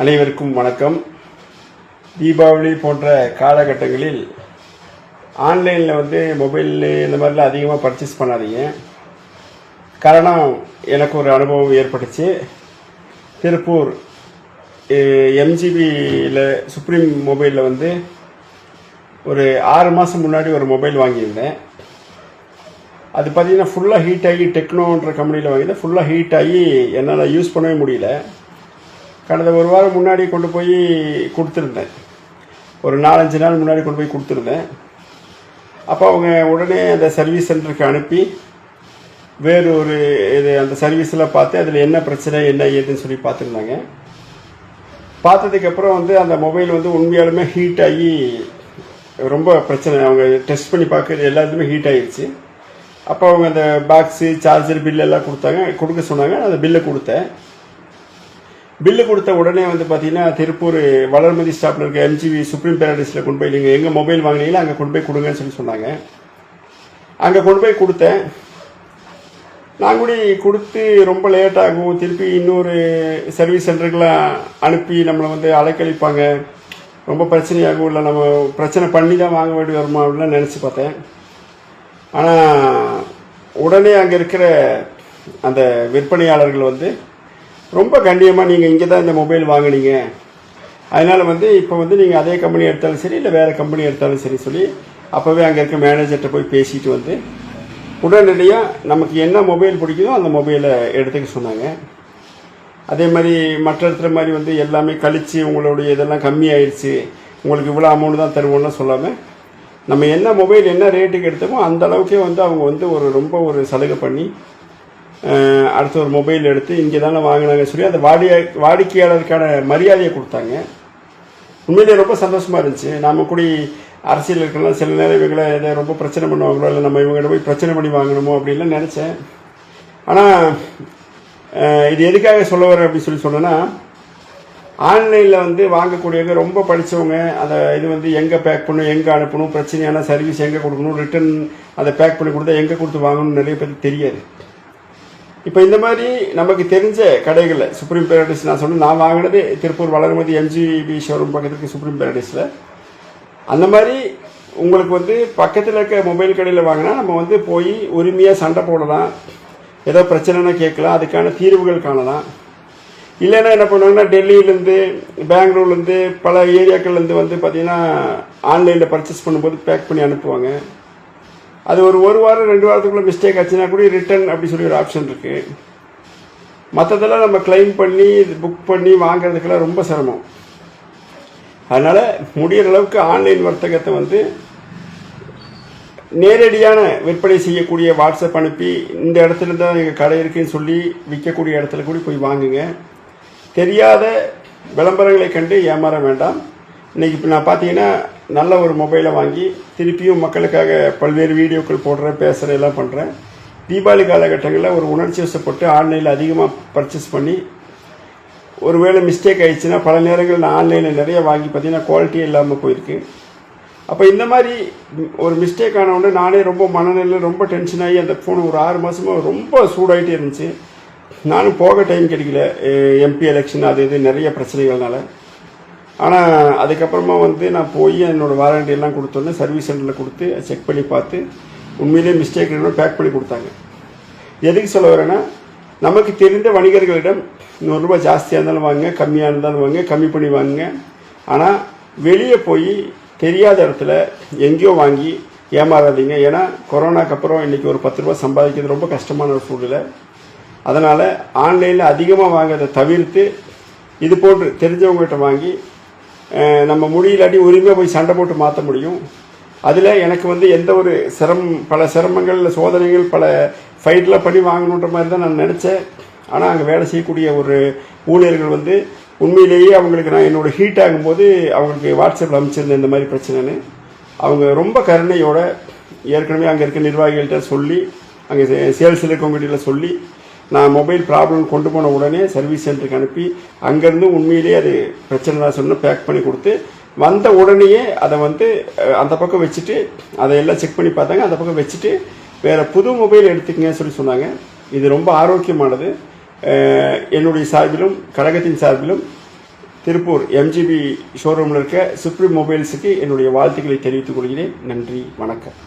அனைவருக்கும் வணக்கம். தீபாவளி போன்ற காலகட்டங்களில் ஆன்லைனில் வந்து மொபைல் இந்த மாதிரிலாம் அதிகமாக பர்ச்சேஸ் பண்ணாதீங்க. காரணம் எனக்கு ஒரு அனுபவம் ஏற்பட்டுச்சு. திருப்பூர் எம்ஜிபியில் சுப்ரீம் மொபைலில் வந்து ஒரு ஆறு மாதம் முன்னாடி ஒரு மொபைல் வாங்கியிருந்தேன். அது பார்த்தீங்கன்னா ஃபுல்லாக ஹீட் ஆகி டெக்னோன்ற கம்பெனியில் வாங்கியிருந்தேன். ஃபுல்லாக ஹீட் ஆகி என்னால் யூஸ் பண்ணவே முடியல. கடந்த ஒரு வாரம் முன்னாடி கொண்டு போய் கொடுத்துருந்தேன். ஒரு நாலஞ்சு நாள் முன்னாடி கொண்டு போய் கொடுத்துருந்தேன். அப்போ அவங்க உடனே அந்த சர்வீஸ் சென்டருக்கு அனுப்பி வேறு ஒரு இது அந்த சர்வீஸில் பார்த்து அதில் என்ன பிரச்சனை என்ன ஏதுன்னு சொல்லி பார்த்துருந்தாங்க. பார்த்ததுக்கப்புறம் வந்து அந்த மொபைல் வந்து உண்மையாலுமே ஹீட் ஆகி ரொம்ப பிரச்சனை. அவங்க டெஸ்ட் பண்ணி பார்க்குறது எல்லாத்துலேயுமே ஹீட் ஆகிடுச்சு அப்போ அவங்க அந்த பாக்ஸு சார்ஜர் பில் எல்லாம் கொடுத்தாங்க கொடுக்க சொன்னாங்க. அந்த பில்லை கொடுத்தேன். பில்லு கொடுத்த உடனே வந்து பார்த்தீங்கன்னா திருப்பூர் வளர்மதி ஸ்டாப்பில் இருக்க எம்ஜிவி சுப்ரீம் பேரடைஸில் கொண்டு போய் நீங்கள் எங்கே மொபைல் வாங்கினீங்களோ அங்கே கொண்டு போய் கொடுங்கன்னு சொல்லி சொன்னாங்க. அங்கே கொண்டு போய் கொடுத்தேன். நான் கூட கொடுத்து ரொம்ப லேட் ஆகும். திருப்பி இன்னொரு சர்வீஸ் சென்டருக்கெலாம் அனுப்பி நம்மளை வந்து அலைக்கழிப்பாங்க. ரொம்ப பிரச்சனையாகும். இல்லை நம்ம பிரச்சனை பண்ணி தான் வாங்க வேண்டி வருமா அப்படிலாம் நினச்சி பார்த்தேன். ஆனால் உடனே அங்கே இருக்கிற அந்த விற்பனையாளர்கள் வந்து ரொம்ப கண்ணியமாக நீங்கள் இங்கே தான் இந்த மொபைல் வாங்குனீங்க. அதனால் வந்து இப்போ வந்து நீங்கள் அதே கம்பெனி எடுத்தாலும் சரி இல்லை வேறு கம்பெனி எடுத்தாலும் சரி சொல்லி அப்போவே அங்கே இருக்க மேனேஜர்கிட்ட போய் பேசிட்டு வந்து உடனடியாக நமக்கு என்ன மொபைல் பிடிக்குதோ அந்த மொபைலை எடுத்துக்க சொன்னாங்க. அதே மாதிரி மற்ற இடத்துல மாதிரி வந்து எல்லாமே கழித்து உங்களுடைய இதெல்லாம் கம்மியாயிடுச்சு உங்களுக்கு இவ்வளோ அமௌண்ட் தான் தருவோம்லாம் சொல்லாமல் நம்ம என்ன மொபைல் என்ன ரேட்டுக்கு எடுத்தோமோ அந்த அளவுக்கே வந்து அவங்க வந்து ஒரு ரொம்ப ஒரு சலுகை பண்ணி அடுத்து ஒரு மொபைல் எடுத்து இங்கே தானே வாங்கினாங்க சொல்லி அந்த வாடிய வாடிக்கையாளருக்கான மரியாதையை கொடுத்தாங்க. உண்மையிலேயே ரொம்ப சந்தோஷமாக இருந்துச்சு. நாம் கூட அரசியல் இருக்கலாம் சில நேரம் இவங்களை எதை ரொம்ப பிரச்சனை பண்ணுவாங்களோ இல்லை நம்ம இவங்ககிட்ட போய் பிரச்சனை பண்ணி வாங்கணுமோ அப்படின்லாம் நினச்சேன். ஆனால் இது எதுக்காக சொல்ல வரேன் அப்படின்னு சொல்லி சொன்னேன்னா ஆன்லைனில் வந்து வாங்கக்கூடியவங்க ரொம்ப படித்தவங்க அதை இது வந்து எங்கே பேக் பண்ணணும் எங்கே அனுப்பணும் பிரச்சனையான சர்வீஸ் எங்கே கொடுக்கணும் ரிட்டர்ன் அதை பேக் பண்ணி கொடுத்தா எங்கே கொடுத்து வாங்கணும்னு நிறைய பேருக்கு தெரியாது. இப்போ இந்த மாதிரி நமக்கு தெரிஞ்ச கடைகளில் சுப்ரீம் பேரடைஸ் நான் சொன்னேன் நான் வாங்கினது திருப்பூர் வளர்மதி எம்ஜிபி ஷோரூம் பக்கத்துக்கு சுப்ரீம் பேரடைஸில் அந்த மாதிரி உங்களுக்கு வந்து பக்கத்தில் இருக்க மொபைல் கடையில் வாங்கினா நம்ம வந்து போய் உரிமையாக சண்டை போடலாம். ஏதோ பிரச்சனைனா கேட்கலாம். அதுக்கான தீர்வுகள் காணலாம். இல்லைன்னா என்ன பண்ணுவாங்கன்னா டெல்லியிலேருந்து பெங்களூர்லேருந்து பல ஏரியாக்கள்லேருந்து வந்து பார்த்திங்கன்னா ஆன்லைனில் பர்ச்சேஸ் பண்ணும்போது பேக் பண்ணி அனுப்புவாங்க. அது ஒரு ஒரு வாரம் ரெண்டு வாரத்துக்குள்ள மிஸ்டேக் ஆச்சுன்னா கூட ரிட்டர்ன் அப்படி சொல்லி ஒரு ஆப்ஷன் இருக்கு. மற்றதெல்லாம் நம்ம கிளைம் பண்ணி புக் பண்ணி வாங்குறதுக்கெல்லாம் ரொம்ப சிரமம். அதனால முடிகிற அளவுக்கு ஆன்லைன் வர்த்தகத்தை வந்து நேரடியான விற்பனை செய்யக்கூடிய வாட்ஸ்அப் அனுப்பி இந்த இடத்துல தான் எங்கள் கடை இருக்குன்னு சொல்லி விற்கக்கூடிய இடத்துல கூட போய் வாங்குங்க. தெரியாத விளம்பரங்களை கண்டு ஏமாற வேண்டாம். இன்றைக்கி இப்போ நான் பார்த்தீங்கன்னா நல்ல ஒரு மொபைலை வாங்கி திருப்பியும் மக்களுக்காக பல்வேறு வீடியோக்கள் போடுறேன் பேசுகிறேன் எல்லாம் பண்ணுறேன் தீபாவளி காலகட்டங்களில் ஒரு உணர்ச்சி வசப்பட்டு ஆன்லைனில் அதிகமாக பர்ச்சேஸ் பண்ணி ஒருவேளை மிஸ்டேக் ஆயிடுச்சுன்னா பல நேரங்கள் நான் ஆன்லைனில் நிறைய வாங்கி பார்த்தீங்கன்னா குவாலிட்டி இல்லாமல் போயிருக்கு. அப்போ இந்த மாதிரி ஒரு மிஸ்டேக் ஆன உடனே நானே ரொம்ப மனநிலையில் ரொம்ப டென்ஷன் ஆகி அந்த ஃபோன் ஒரு ஆறு மாதமாக ரொம்ப சூடாகிட்டே இருந்துச்சு. நானும் போக டைம் கிடைக்கல எம்பி எலெக்ஷன் அது இது நிறைய பிரச்சனைகள்னால. ஆனால் அதுக்கப்புறமா வந்து நான் போய் என்னோடய வாரண்டி எல்லாம் கொடுத்தோன்னே சர்வீஸ் சென்டரில் கொடுத்து செக் பண்ணி பார்த்து உண்மையிலேயே மிஸ்டேக் பேக் பண்ணி கொடுத்தாங்க. எதுக்கு சொல்ல வரேன்னா நமக்கு தெரிந்த வணிகர்களிடம் நூறுரூபா ஜாஸ்தியாக இருந்தாலும் வாங்க கம்மியாக இருந்தாலும் வாங்க கம்மி பண்ணி வாங்குங்க. ஆனால் வெளியே போய் தெரியாத இடத்துல எங்கேயோ வாங்கி ஏமாறாதீங்க. ஏன்னா கொரோனாக்கு அப்புறம் இன்றைக்கி ஒரு பத்து ரூபா சம்பாதிக்கிறது ரொம்ப கஷ்டமான ஒரு சூழ்நிலை. அதனால் ஆன்லைனில் அதிகமாக வாங்கிறத தவிர்த்து இது போன்று தெரிஞ்சவங்ககிட்ட வாங்கி நம்ம முடியலாட்டி உரிமையாக போய் சண்டை போட்டு மாற்ற முடியும். அதில் எனக்கு வந்து எந்த ஒரு சிரமம் பல சிரமங்கள் சோதனைகள் பல ஃபைட்லாம் பண்ணி வாங்கணுன்ற மாதிரி தான் நான் நினச்சேன். ஆனால் அங்கே வேலை செய்யக்கூடிய ஒரு ஊழியர்கள் வந்து உண்மையிலேயே அவங்களுக்கு நான் என்னோட ஹீட் ஆகும்போது அவங்களுக்கு வாட்ஸ்அப்பில் அனுப்பிச்சிருந்தேன் இந்த மாதிரி பிரச்சனைன்னு. அவங்க ரொம்ப கருணையோட ஏற்கனவே அங்கே இருக்க நிர்வாகிகள்கிட்ட சொல்லி அங்கே சேல்ஸில் இருக்கவங்ககிட்ட சொல்லி நான் மொபைல் ப்ராப்ளம் கொண்டு போன உடனே சர்வீஸ் சென்டருக்கு அனுப்பி அங்கேருந்து உண்மையிலேயே அது பிரச்சனை தான் சொன்ன பேக் பண்ணி கொடுத்து வந்த உடனேயே அதை வந்து அந்த பக்கம் வச்சுட்டு அதை எல்லாம் செக் பண்ணி பார்த்தாங்க. அந்த பக்கம் வச்சுட்டு வேறு புது மொபைல் எடுத்துக்கங்கன்னு சொல்லி சொன்னாங்க. இது ரொம்ப ஆரோக்கியமானது. என்னுடைய சார்பிலும் கழகத்தின் சார்பிலும் திருப்பூர் எம்ஜிபி ஷோரூமில் இருக்க சுப்ரீம் மொபைல்ஸுக்கு என்னுடைய வாழ்த்துக்களை தெரிவித்துக் கொள்கிறேன். நன்றி வணக்கம்.